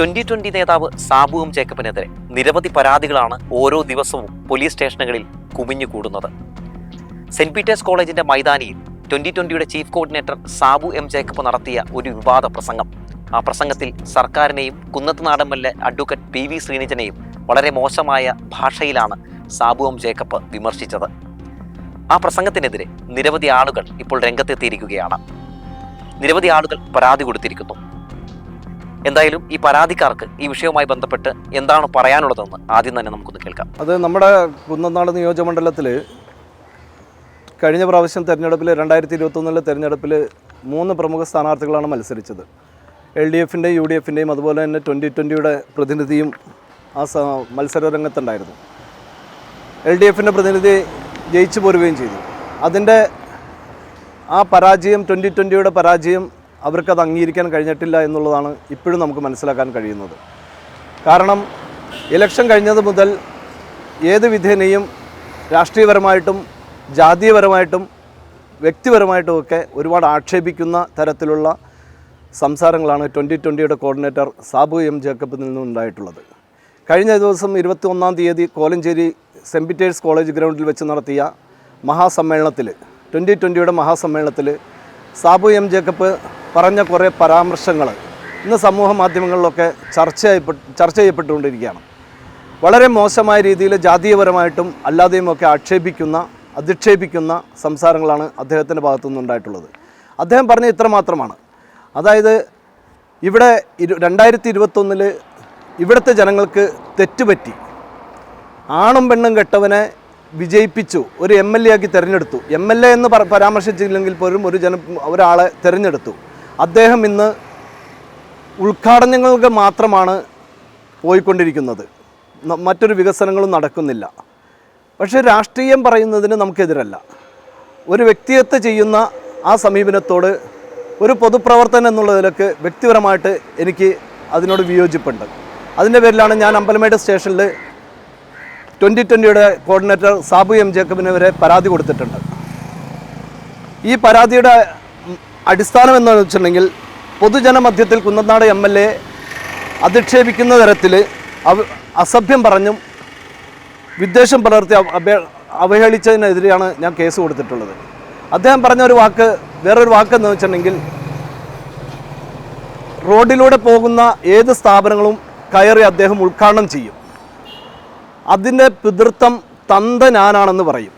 Twenty twenty നേതാവ് സാബുവും ജേക്കബിനെതിരെ നിരവധി പരാതികളാണ് ഓരോ ദിവസവും പോലീസ് സ്റ്റേഷനുകളിൽ കുമിഞ്ഞു കൂടുന്നത് സെന്റ് പീറ്റേഴ്സ് കോളേജിന്റെ മൈതാനിയിൽ twenty ട്വന്റിയുടെ chief coordinator Sabu M Jacob നടത്തിയ ഒരു വിവാദ പ്രസംഗം. ആ പ്രസംഗത്തിൽ സർക്കാരിനെയും M L advocate P V ശ്രീനിജനെയും വളരെ മോശമായ ഭാഷയിലാണ് സാബു എം ജേക്കബ് വിമർശിച്ചത്. ആ പ്രസംഗത്തിനെതിരെ നിരവധി ആളുകൾ ഇപ്പോൾ രംഗത്തെത്തിയിരിക്കുകയാണ്. നിരവധി ആളുകൾ പരാതി കൊടുത്തിരിക്കുന്നു. എന്തായാലും ഈ പരാതിക്കാർക്ക് ഈ വിഷയവുമായി ബന്ധപ്പെട്ട് എന്താണ് പറയാനുള്ളതെന്ന് ആദ്യം തന്നെ നമുക്കൊന്ന് കേൾക്കാം. അത് നമ്മുടെ കുന്നനാട് നിയോജകമണ്ഡലത്തിൽ കഴിഞ്ഞ പ്രാവശ്യം തെരഞ്ഞെടുപ്പിൽ രണ്ടായിരത്തി ഇരുപത്തൊന്നിലെ തെരഞ്ഞെടുപ്പിൽ മൂന്ന് പ്രമുഖ സ്ഥാനാർത്ഥികളാണ് മത്സരിച്ചത്. എൽ ഡി എഫിന്റെയും യു ഡി എഫിന്റെയും അതുപോലെ തന്നെ ട്വന്റി ട്വന്റിയുടെ പ്രതിനിധിയും ആ മത്സര രംഗത്തുണ്ടായിരുന്നു എൽ ഡി എഫിന്റെ പ്രതിനിധി ജയിച്ചു പോരുകയും ചെയ്തു. അതിന്റെ ആ പരാജയം ട്വന്റി ട്വന്റിയുടെ പരാജയം അവർക്കത് അംഗീകരിക്കാൻ കഴിഞ്ഞിട്ടില്ല എന്നുള്ളതാണ് ഇപ്പോഴും നമുക്ക് മനസ്സിലാക്കാൻ കഴിയുന്നത്. കാരണം ഇലക്ഷൻ കഴിഞ്ഞത് മുതൽ ഏത് വിധേനയും രാഷ്ട്രീയപരമായിട്ടും ജാതീയപരമായിട്ടും വ്യക്തിപരമായിട്ടും ഒക്കെ ഒരുപാട് ആക്ഷേപിക്കുന്ന തരത്തിലുള്ള സംസാരങ്ങളാണ് ട്വന്റി ട്വന്റിയുടെ കോർഡിനേറ്റർ സാബു എം ജേക്കബിൽ നിന്നുണ്ടായിട്ടുള്ളത് കഴിഞ്ഞ ദിവസം ഇരുപത്തി ഒന്നാം തീയതി കോലഞ്ചേരി സെമ്പിറ്റേഴ്സ് പീറ്റേഴ്സ് കോളേജ് ഗ്രൗണ്ടിൽ വെച്ച് നടത്തിയ മഹാസമ്മേളനത്തിൽ ട്വന്റി ട്വന്റിയുടെ മഹാസമ്മേളനത്തിൽ സാബു എം ജേക്കബ് പറഞ്ഞ കുറേ പരാമർശങ്ങൾ ഇന്ന് സമൂഹ മാധ്യമങ്ങളിലൊക്കെ ചർച്ചയായി ചർച്ച ചെയ്യപ്പെട്ടുകൊണ്ടിരിക്കുകയാണ്. വളരെ മോശമായ രീതിയിൽ ജാതീയപരമായിട്ടും അല്ലാതെയുമൊക്കെ ആക്ഷേപിക്കുന്ന അധിക്ഷേപിക്കുന്ന സംസാരങ്ങളാണ് അദ്ദേഹത്തിന്റെ ഭാഗത്തു നിന്നുണ്ടായിട്ടുള്ളത് അദ്ദേഹം പറഞ്ഞ ഇത്ര മാത്രമാണ്. അതായത് ഇവിടെ ഇരു രണ്ടായിരത്തി ഇരുപത്തൊന്നിൽ ഇവിടുത്തെ ജനങ്ങൾക്ക് തെറ്റുപറ്റി ആണും പെണ്ണും കെട്ടവനെ വിജയിപ്പിച്ചു ഒരു എം എൽ എ ആക്കി തിരഞ്ഞെടുത്തു. എം എൽ എ എന്ന് പരാമർശിച്ചില്ലെങ്കിൽ പോലും ഒരു ജന ഒരാളെ തിരഞ്ഞെടുത്തു. അദ്ദേഹം ഇന്ന് ഉദ്ഘാടനങ്ങൾക്ക് മാത്രമാണ് പോയിക്കൊണ്ടിരിക്കുന്നത്. മറ്റൊരു വികസനങ്ങളും നടക്കുന്നില്ല. പക്ഷേ രാഷ്ട്രീയം പറയുന്നതിന് നമുക്കെതിരല്ല. ഒരു വ്യക്തിയത്ത് ചെയ്യുന്ന ആ സമീപനത്തോട് ഒരു പൊതുപ്രവർത്തനം എന്നുള്ള നിലയ്ക്ക് വ്യക്തിപരമായിട്ട് എനിക്ക് അതിനോട് വിയോജിപ്പുണ്ട്. അതിന്റെ പേരിലാണ് ഞാൻ അമ്പലമേട് സ്റ്റേഷനിൽ ട്വന്റി ട്വന്റിയുടെ കോർഡിനേറ്റർ സാബു എം ജേക്കബിന് വരെ പരാതി കൊടുത്തിട്ടുണ്ട്. ഈ പരാതിയുടെ അടിസ്ഥാനം എന്താണെന്ന് വെച്ചിട്ടുണ്ടെങ്കിൽ പൊതുജനമധ്യത്തിൽ കുന്നനാട് എം എൽ എ അധിക്ഷേപിക്കുന്ന തരത്തിൽ അസഭ്യം പറഞ്ഞും വിദ്വേഷം പുലർത്തി അപേ- അവഹേളിച്ചതിനെതിരെയാണ് ഞാൻ കേസ് കൊടുത്തിട്ടുള്ളത്. അദ്ദേഹം പറഞ്ഞ ഒരു വാക്ക് വേറൊരു വാക്ക് എന്ന് വെച്ചിട്ടുണ്ടെങ്കിൽ റോഡിലൂടെ പോകുന്ന ഏത് സ്ഥാപനങ്ങളും കയറി അദ്ദേഹം ഉദ്ഘാടനം ചെയ്യും. അതിന്റെ പിതൃത്വം തന്ത ഞാനാണെന്ന് പറയും.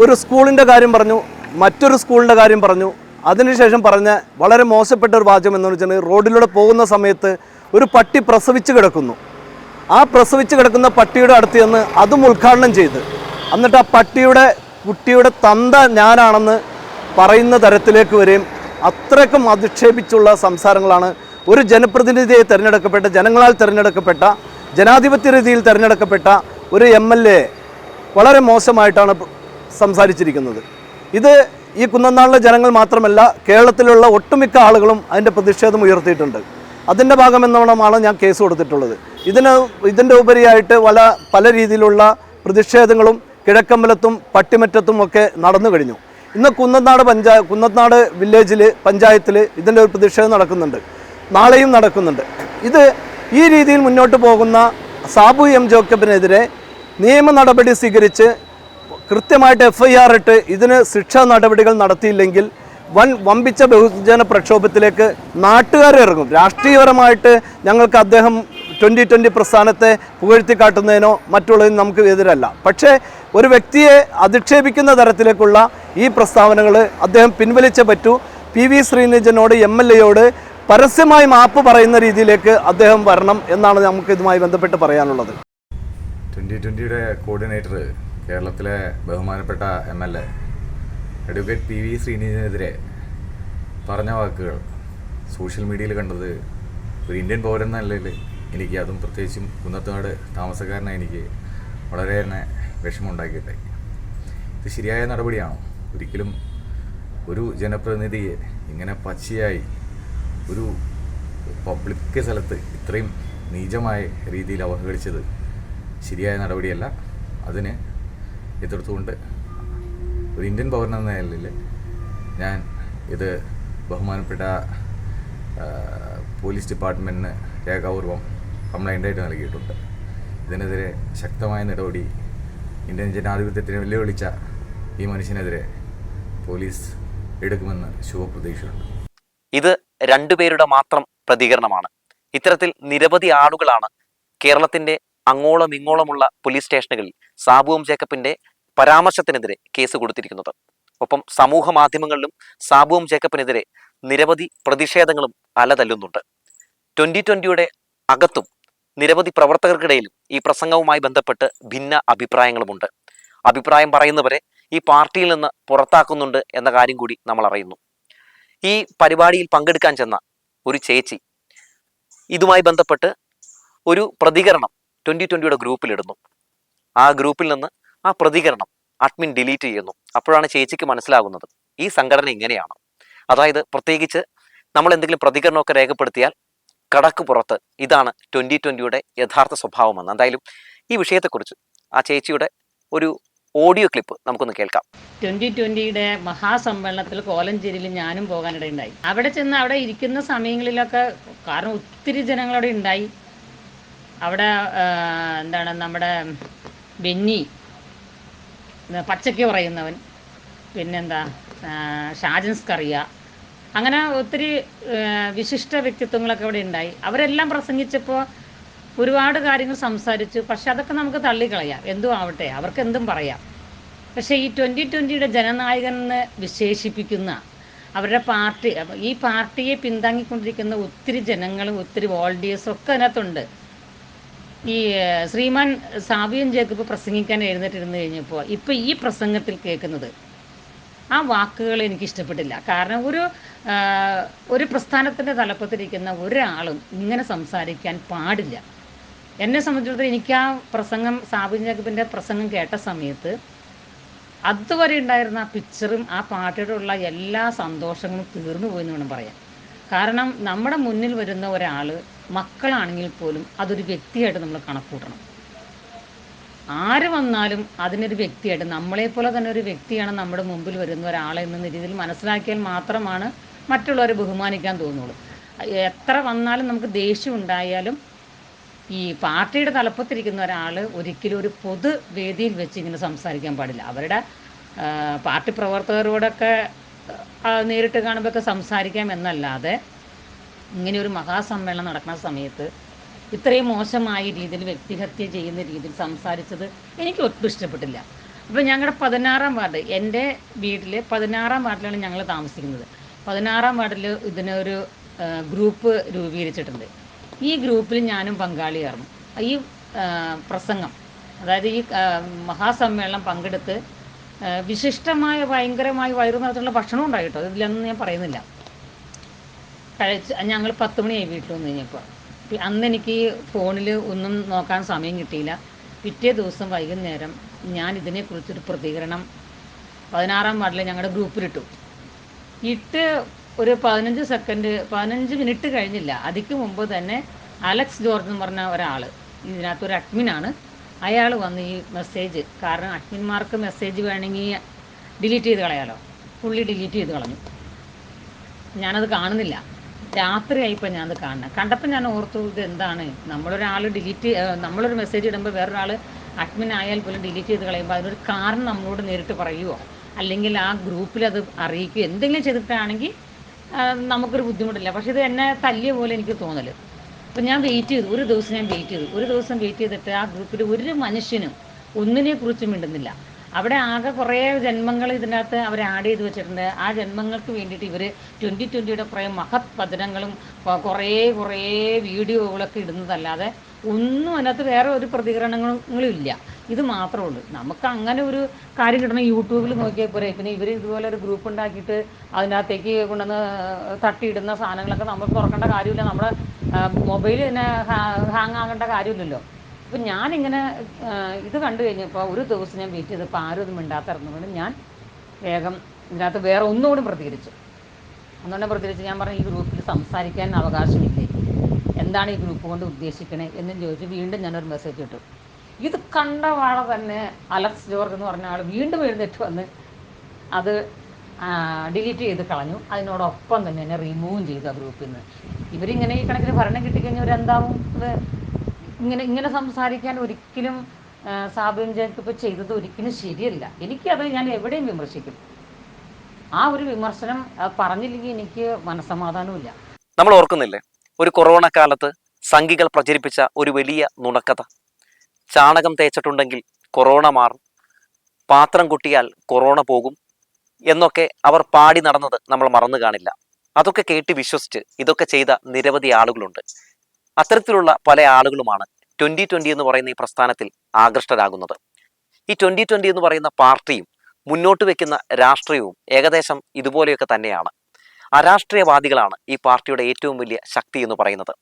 ഒരു സ്കൂളിന്റെ കാര്യം പറഞ്ഞു മറ്റൊരു സ്കൂളിന്റെ കാര്യം പറഞ്ഞു. അതിനുശേഷം പറഞ്ഞ വളരെ മോശപ്പെട്ട ഒരു വാചകം എന്ന് വെച്ചാൽ റോഡിലൂടെ പോകുന്ന സമയത്ത് ഒരു പട്ടി പ്രസവിച്ച് കിടക്കുന്നു. ആ പ്രസവിച്ച് കിടക്കുന്ന പട്ടിയുടെ അടുത്ത് ചെന്ന് അതും ഉദ്ഘാടനം ചെയ്ത്. എന്നിട്ട് ആ പട്ടിയുടെ കുട്ടിയുടെ തന്ത ഞാനാണെന്ന് പറയുന്ന തരത്തിലേക്ക് വരെയും അത്രയ്ക്കും അധിക്ഷേപിച്ചുള്ള സംസാരങ്ങളാണ്. ഒരു ജനപ്രതിനിധിയെ തിരഞ്ഞെടുക്കപ്പെട്ട ജനങ്ങളാൽ തിരഞ്ഞെടുക്കപ്പെട്ട ജനാധിപത്യ രീതിയിൽ തിരഞ്ഞെടുക്കപ്പെട്ട ഒരു എം വളരെ മോശമായിട്ടാണ് സംസാരിച്ചിരിക്കുന്നത്. ഇത് ഈ കുന്നനാളിലെ ജനങ്ങൾ മാത്രമല്ല കേരളത്തിലുള്ള ഒട്ടുമിക്ക ആളുകളും അതിന്റെ പ്രതിഷേധം ഉയർത്തിയിട്ടുണ്ട്. അതിന്റെ ഭാഗമെന്നോണമാണ് ഞാൻ കേസ് കൊടുത്തിട്ടുള്ളത്. ഇതിന് ഇതിന്റെ ഉപരിയായിട്ട് പല പല രീതിയിലുള്ള പ്രതിഷേധങ്ങളും കിഴക്കമ്പലത്തും പട്ടിമറ്റത്തും ഒക്കെ നടന്നു കഴിഞ്ഞു. ഇന്ന് കുന്നനാട് പഞ്ചായ കുന്നനാട് വില്ലേജിൽ പഞ്ചായത്തിൽ ഇതിന്റെ ഒരു പ്രതിഷേധം നടക്കുന്നുണ്ട്. നാളെയും നടക്കുന്നുണ്ട്. ഇത് ഈ രീതിയിൽ മുന്നോട്ട് പോകുന്ന സാബു എം ജോക്കബിനെതിരെ നിയമ നടപടി സ്വീകരിച്ച് കൃത്യമായിട്ട് എഫ് ഐ ആർ ഇട്ട് ഇതിന് ശിക്ഷാ നടപടികൾ നടത്തിയില്ലെങ്കിൽ വൻ വമ്പിച്ച ബഹുജന പ്രക്ഷോഭത്തിലേക്ക് നാട്ടുകാരിറങ്ങും രാഷ്ട്രീയപരമായിട്ട് ഞങ്ങൾക്ക് അദ്ദേഹം ട്വന്റി ട്വന്റി പ്രസ്ഥാനത്തെ പുകഴ്ത്തിക്കാട്ടുന്നതിനോ മറ്റുള്ളതിനും നമുക്ക് എതിരല്ല. പക്ഷേ ഒരു വ്യക്തിയെ അധിക്ഷേപിക്കുന്ന തരത്തിലേക്കുള്ള ഈ പ്രസ്താവനകൾ അദ്ദേഹം പിൻവലിച്ചേ പറ്റൂ. പി വി ശ്രീനിജനോട് എം എൽ എയോട് പരസ്യമായി മാപ്പ് പറയുന്ന രീതിയിലേക്ക് അദ്ദേഹം വരണം എന്നാണ് നമുക്ക് ഇതുമായി ബന്ധപ്പെട്ട് പറയാനുള്ളത്. ട്വന്റി ട്വന്റിയുടെ കോർഡിനേറ്റർ കേരളത്തിലെ ബഹുമാനപ്പെട്ട M L A advocate P V ശ്രീനിധിനെതിരെ പറഞ്ഞ വാക്കുകൾ സോഷ്യൽ മീഡിയയിൽ കണ്ടത് ഒരു ഇന്ത്യൻ പൗരൻ നിലയിൽ എനിക്ക് അതും പ്രത്യേകിച്ചും കുന്നത്തുനാട് താമസക്കാരനെ എനിക്ക് വളരെ തന്നെ വിഷമമുണ്ടാക്കിയിട്ടായി. ഇത് ശരിയായ നടപടിയാണോ? ഒരിക്കലും ഒരു ജനപ്രതിനിധിയെ ഇങ്ങനെ പച്ചയായി ഒരു പബ്ലിക് സ്ഥലത്ത് ഇത്രയും നീചമായ രീതിയിൽ അവഹേളിച്ചത് ശരിയായ നടപടിയല്ല. അതിന് എതിർത്തുകൊണ്ട് ഒരു ഇന്ത്യൻ പൗരൻ എന്ന നിലയിൽ ഞാൻ ഇത് ബഹുമാനപ്പെട്ട പോലീസ് ഡിപ്പാർട്ട്മെന്റിന് രേഖാപൂർവം കംപ്ലൈന്റായിട്ട് നൽകിയിട്ടുണ്ട്. ഇതിനെതിരെ ശക്തമായ നടപടി ഇന്ത്യൻ ജനാധിപത്യത്തിന് വെല്ലുവിളിച്ച ഈ മനുഷ്യനെതിരെ പോലീസ് എടുക്കുമെന്ന് ശുഭപ്രതീക്ഷയുണ്ട്. ഇത് രണ്ടുപേരുടെ മാത്രം പ്രതികരണമാണ്. ഇത്തരത്തിൽ നിരവധി ആളുകളാണ് കേരളത്തിന്റെ അങ്ങോളം ഇങ്ങോളമുള്ള പോലീസ് സ്റ്റേഷനുകളിൽ സാബുവും ജേക്കബിന്റെ പരാമർശത്തിനെതിരെ കേസ് കൊടുത്തിരിക്കുന്നത്. ഒപ്പം സമൂഹ മാധ്യമങ്ങളിലും സാബുവും ജേക്കബിനെതിരെ നിരവധി പ്രതിഷേധങ്ങളും അലതല്ലുന്നുണ്ട്. ട്വന്റി ട്വന്റിയുടെ അകത്തും നിരവധി പ്രവർത്തകർക്കിടയിലും ഈ പ്രസംഗവുമായി ബന്ധപ്പെട്ട് ഭിന്ന അഭിപ്രായങ്ങളുമുണ്ട്. അഭിപ്രായം പറയുന്നവരെ ഈ പാർട്ടിയിൽ നിന്ന് പുറത്താക്കുന്നുണ്ട് എന്ന കാര്യം കൂടി നമ്മൾ അറിയുന്നു. ഈ പരിപാടിയിൽ പങ്കെടുക്കാൻ ചെന്ന ഒരു ചേച്ചി ഇതുമായി ബന്ധപ്പെട്ട് ഒരു പ്രതികരണം ട്വന്റി ട്വന്റിയുടെ ഗ്രൂപ്പിലിടുന്നു. ആ ഗ്രൂപ്പിൽ നിന്ന് ആ പ്രതികരണം അഡ്മിൻ ഡിലീറ്റ് ചെയ്യുന്നു. അപ്പോഴാണ് ചേച്ചിക്ക് മനസ്സിലാകുന്നത് ഈ സംഘടന ഇങ്ങനെയാണ്. അതായത് പ്രത്യേകിച്ച് നമ്മൾ എന്തെങ്കിലും പ്രതികരണമൊക്കെ രേഖപ്പെടുത്തിയാൽ കടക്ക് പുറത്ത് ഇതാണ് ട്വന്റി ട്വന്റിയുടെ യഥാർത്ഥ സ്വഭാവമെന്ന്. എന്തായാലും ഈ വിഷയത്തെക്കുറിച്ച് ആ ചേച്ചിയുടെ ഒരു ഓഡിയോ ക്ലിപ്പ് നമുക്കൊന്ന് കേൾക്കാം. ട്വന്റി ട്വന്റിയുടെ മഹാസമ്മേളനത്തിൽ കോലഞ്ചേരിയിൽ ഞാനും പോകാനിടയുണ്ടായി. അവിടെ ചെന്ന് അവിടെ ഇരിക്കുന്ന സമയങ്ങളിലൊക്കെ കാരണം ഒത്തിരി ജനങ്ങളവിടെ ഉണ്ടായി. അവിടെ എന്താണ് നമ്മുടെ ബെന്നി പച്ചക്ക് പറയുന്നവൻ പിന്നെന്താ ഷാജൻസ് കറിയ അങ്ങനെ ഒത്തിരി വിശിഷ്ട വ്യക്തിത്വങ്ങളൊക്കെ അവിടെ ഉണ്ടായി. അവരെല്ലാം പ്രസംഗിച്ചപ്പോൾ ഒരുപാട് കാര്യങ്ങൾ സംസാരിച്ചു. പക്ഷെ അതൊക്കെ നമുക്ക് തള്ളിക്കളയാം. എന്തും ആവട്ടെ അവർക്ക് എന്തും പറയാം. പക്ഷേ ഈ ട്വന്റി ട്വന്റിയുടെ ജനനായകൻ എന്ന് വിശേഷിപ്പിക്കുന്ന അവരുടെ പാർട്ടി ഈ പാർട്ടിയെ പിന്താങ്ങിക്കൊണ്ടിരിക്കുന്ന ഒത്തിരി ജനങ്ങളും ഒത്തിരി വോളണ്ടിയേഴ്സും ഒക്കെ അതിനകത്തുണ്ട്. ഈ ശ്രീമാൻ സാബിയൻ ജേക്കബ് പ്രസംഗിക്കാൻ എഴുന്നേറ്റിരുന്ന് കഴിഞ്ഞപ്പോൾ ഇപ്പോൾ ഈ പ്രസംഗത്തിൽ കേൾക്കുന്നത് ആ വാക്കുകൾ എനിക്ക് ഇഷ്ടപ്പെട്ടില്ല. കാരണം ഒരു ഒരു പ്രസ്ഥാനത്തിന്റെ തലപ്പത്തിരിക്കുന്ന ഒരാളും ഇങ്ങനെ സംസാരിക്കാൻ പാടില്ല. എന്നെ സംബന്ധിച്ചിടത്തോളം എനിക്ക് ആ പ്രസംഗം സാബിൻ ജേക്കബിന്റെ പ്രസംഗം കേട്ട സമയത്ത് അതുവരെ ഉണ്ടായിരുന്ന ആ പിക്ചറും ആ പാട്ടിലുള്ള എല്ലാ സന്തോഷങ്ങളും തീർന്നു പോയി എന്ന് വേണം പറയാം കാരണം നമ്മുടെ മുന്നിൽ വരുന്ന ഒരാൾ മക്കളാണെങ്കിൽ പോലും അതൊരു വ്യക്തിയായിട്ട് നമ്മൾ കണക്കൂട്ടണം. ആര് വന്നാലും അതിനൊരു വ്യക്തിയായിട്ട് നമ്മളെപ്പോലെ തന്നെ ഒരു വ്യക്തിയാണ് നമ്മുടെ മുമ്പിൽ വരുന്ന ഒരാളെ എന്ന രീതിയിൽ മനസ്സിലാക്കിയാൽ മാത്രമാണ് മറ്റുള്ളവരെ ബഹുമാനിക്കാൻ തോന്നുള്ളൂ. എത്ര വന്നാലും നമുക്ക് ദേഷ്യം ഉണ്ടായാലും ഈ പാർട്ടിയുടെ തലപ്പത്തിരിക്കുന്ന ഒരാൾ ഒരിക്കലും ഒരു പൊതു വേദിയിൽ വെച്ച് ഇങ്ങനെ സംസാരിക്കാൻ പാടില്ല. അവരുടെ പാർട്ടി പ്രവർത്തകരോടൊക്കെ നേരിട്ട് കാണുമ്പോഴൊക്കെ സംസാരിക്കാം എന്നല്ലാതെ ഇങ്ങനെ ഒരു മഹാസമ്മേളനം നടക്കുന്ന സമയത്ത് ഇത്രയും മോശമായ രീതിയിൽ വ്യക്തിഹത്യ ചെയ്യുന്ന രീതിയിൽ സംസാരിച്ചത് എനിക്ക് ഒട്ടും ഇഷ്ടപ്പെട്ടില്ല. അപ്പോൾ ഞങ്ങളുടെ പതിനാറാം വാർഡ് എന്റെ വീട്ടിൽ പതിനാറാം വാർഡിലാണ് ഞങ്ങൾ താമസിക്കുന്നത്. പതിനാറാം വാർഡിൽ ഇതിനൊരു ഗ്രൂപ്പ് രൂപീകരിച്ചിട്ടുണ്ട്. ഈ ഗ്രൂപ്പിൽ ഞാനും പങ്കാളിയായിരുന്നു. ഈ പ്രസംഗം അതായത് ഈ മഹാസമ്മേളനം പങ്കെടുത്ത് വിശിഷ്ടമായ ഭയങ്കരമായി വയറു നിറച്ചുള്ള ഭക്ഷണം ഉണ്ടായിട്ടോ ഇതിലൊന്നും ഞാൻ പറയുന്നില്ല. കഴിച്ച് ഞങ്ങൾ പത്ത് മണിയായി വീട്ടിൽ വന്നു കഴിഞ്ഞപ്പോൾ അന്ന് എനിക്ക് ഫോണിൽ ഒന്നും നോക്കാൻ സമയം കിട്ടിയില്ല. പിറ്റേ ദിവസം വൈകുന്നേരം ഞാൻ ഇതിനെക്കുറിച്ചൊരു പ്രതികരണം പതിനാറാം വാർഡിൽ ഞങ്ങളുടെ ഗ്രൂപ്പിലിട്ടു. ഇട്ട് ഒരു പതിനഞ്ച് സെക്കൻഡ് പതിനഞ്ച് മിനിറ്റ് കഴിഞ്ഞില്ല. അതിക്ക് മുമ്പ് തന്നെ അലക്സ് ജോർജ് എന്ന് പറഞ്ഞ ഒരാൾ ഇതിനകത്തൊരു അഡ്മിനാണ് അയാൾ വന്ന് ഈ മെസ്സേജ് കാരണം അഡ്മിന്മാർക്ക് മെസ്സേജ് വേണമെങ്കിൽ ഡിലീറ്റ് ചെയ്ത് കളയാലോ. പുള്ളി ഡിലീറ്റ് ചെയ്ത് കളഞ്ഞു. ഞാനത് കാണുന്നില്ല. രാത്രിയായിപ്പോൾ ഞാനത് കാണുന്നത് കണ്ടപ്പോൾ ഞാൻ ഓർത്തു ഇത് എന്താണ്? നമ്മളൊരാൾ ഡിലീറ്റ് നമ്മളൊരു മെസ്സേജ് ഇടുമ്പോൾ വേറൊരാൾ അഡ്മിൻ ആയാൽ പോലും ഡിലീറ്റ് ചെയ്ത് കളയുമ്പോൾ അതിനൊരു കാരണം നമ്മളോട് നേരിട്ട് പറയുമോ അല്ലെങ്കിൽ ആ ഗ്രൂപ്പിൽ അത് അറിയിക്കുകയോ എന്തെങ്കിലും ചെയ്തിട്ടാണെങ്കിൽ നമുക്കൊരു ബുദ്ധിമുട്ടില്ല. പക്ഷെ ഇത് എന്നെ തല്ലിയ പോലെ എനിക്ക് തോന്നൽ അപ്പം ഞാൻ വെയിറ്റ് ചെയ്തു. ഒരു ദിവസം ഞാൻ വെയിറ്റ് ചെയ്തു. ഒരു ദിവസം വെയിറ്റ് ചെയ്തിട്ട് ആ ഗ്രൂപ്പിൽ ഒരു മനുഷ്യനും ഒന്നിനെ കുറിച്ചും മിണ്ടുന്നില്ല. അവിടെ ആകെ കുറേ ജന്മങ്ങൾ ഇതിനകത്ത് അവർ ആഡ് ചെയ്ത് വെച്ചിട്ടുണ്ട്. ആ ജന്മങ്ങൾക്ക് വേണ്ടിയിട്ട് ഇവർ ട്വന്റി ട്വന്റിയുടെ കുറേ മഹത് പതനങ്ങളും കുറേ കുറേ വീഡിയോകളൊക്കെ ഇടുന്നതല്ലാതെ ഒന്നും അതിനകത്ത് വേറെ ഒരു പ്രതികരണങ്ങളും ഇല്ല. ഇത് മാത്രമേ ഉള്ളൂ. നമുക്ക് അങ്ങനെ ഒരു കാര്യം കിട്ടണം. യൂട്യൂബിൽ നോക്കിയാൽ പോരെ. പിന്നെ ഇവർ ഇതുപോലെ ഒരു ഗ്രൂപ്പ് ഉണ്ടാക്കിയിട്ട് അതിനകത്തേക്ക് കൊണ്ടുവന്ന് തട്ടിയിടുന്ന സാധനങ്ങളൊക്കെ നമ്മൾ തുറക്കേണ്ട കാര്യമില്ല. നമ്മുടെ മൊബൈൽ തന്നെ ഹാങ് ആകേണ്ട കാര്യമില്ലല്ലോ. അപ്പം ഞാനിങ്ങനെ ഇത് കണ്ടു കഴിഞ്ഞപ്പോൾ ഒരു ദിവസം ഞാൻ വെയിറ്റ് ചെയ്തപ്പോൾ ആരും ഒന്നും മിണ്ടാത്തിറങ്ങുന്നതുകൊണ്ട് ഞാൻ വേഗം ഇതിനകത്ത് വേറെ ഒന്നുകൂടി പ്രതികരിച്ചു. ഒന്നുകൂടെ പ്രതികരിച്ച് ഞാൻ പറഞ്ഞു ഈ ഗ്രൂപ്പിൽ സംസാരിക്കാൻ അവകാശമില്ലേ? എന്താണ് ഈ ഗ്രൂപ്പ് കൊണ്ട് ഉദ്ദേശിക്കണേ? എന്ന് ചോദിച്ചു വീണ്ടും ഞാനൊരു മെസ്സേജ് ഇട്ടു. ഇത് കണ്ട വാള തന്നെ അലക്സ് ജോർജ് എന്ന് പറഞ്ഞ ആൾ വീണ്ടും എഴുന്നേറ്റ് വന്ന് അത് ഡിലീറ്റ് ചെയ്ത് കളഞ്ഞു. അതിനോടൊപ്പം തന്നെ എന്നെ റിമൂവും ചെയ്തു ആ ഗ്രൂപ്പിൽ നിന്ന്. ഇവരിങ്ങനെ ഈ കണക്കിന് ഭരണം കിട്ടിക്കഴിഞ്ഞാൽ ഇവരെന്താവും? ഇങ്ങനെ ഇങ്ങനെ സംസാരിക്കാൻ ഒരിക്കലും ജനക്ക് ജേക്കബ് ചെയ്തത് ഒരിക്കലും ശരിയല്ല. എനിക്കത് ഞാൻ എവിടെയും വിമർശിക്കും. ആ ഒരു വിമർശനം പറഞ്ഞില്ലെങ്കിൽ എനിക്ക് മനസ്സമാധാനമില്ല നമ്മൾ ഓർക്കുന്നില്ലേ? ഒരു കൊറോണ കാലത്ത് സംഘികൾ പ്രചരിപ്പിച്ച ഒരു വലിയ നുണക്കഥ. ചാണകം തേച്ചിട്ടുണ്ടെങ്കിൽ കൊറോണ മാറും പാത്രം കുട്ടിയാൽ കൊറോണ പോകും എന്നൊക്കെ അവർ പാടി നടന്നത് നമ്മൾ മറന്നു കാണില്ല. അതൊക്കെ കേട്ട് വിശ്വസിച്ച് ഇതൊക്കെ ചെയ്ത നിരവധി ആളുകളുണ്ട്. അത്തരത്തിലുള്ള പല ആളുകളുമാണ് ട്വന്റി ട്വന്റി എന്ന് പറയുന്ന ഈ പ്രസ്ഥാനത്തിൽ ആകൃഷ്ടരാകുന്നത്. ഈ ട്വന്റി ട്വന്റി എന്ന് പറയുന്ന പാർട്ടിയും മുന്നോട്ട് വെക്കുന്ന രാഷ്ട്രീയവും ഏകദേശം ഇതുപോലെയൊക്കെ തന്നെയാണ്. അരാഷ്ട്രീയവാദികളാണ് ഈ പാർട്ടിയുടെ ഏറ്റവും വലിയ ശക്തി എന്ന് പറയുന്നത്.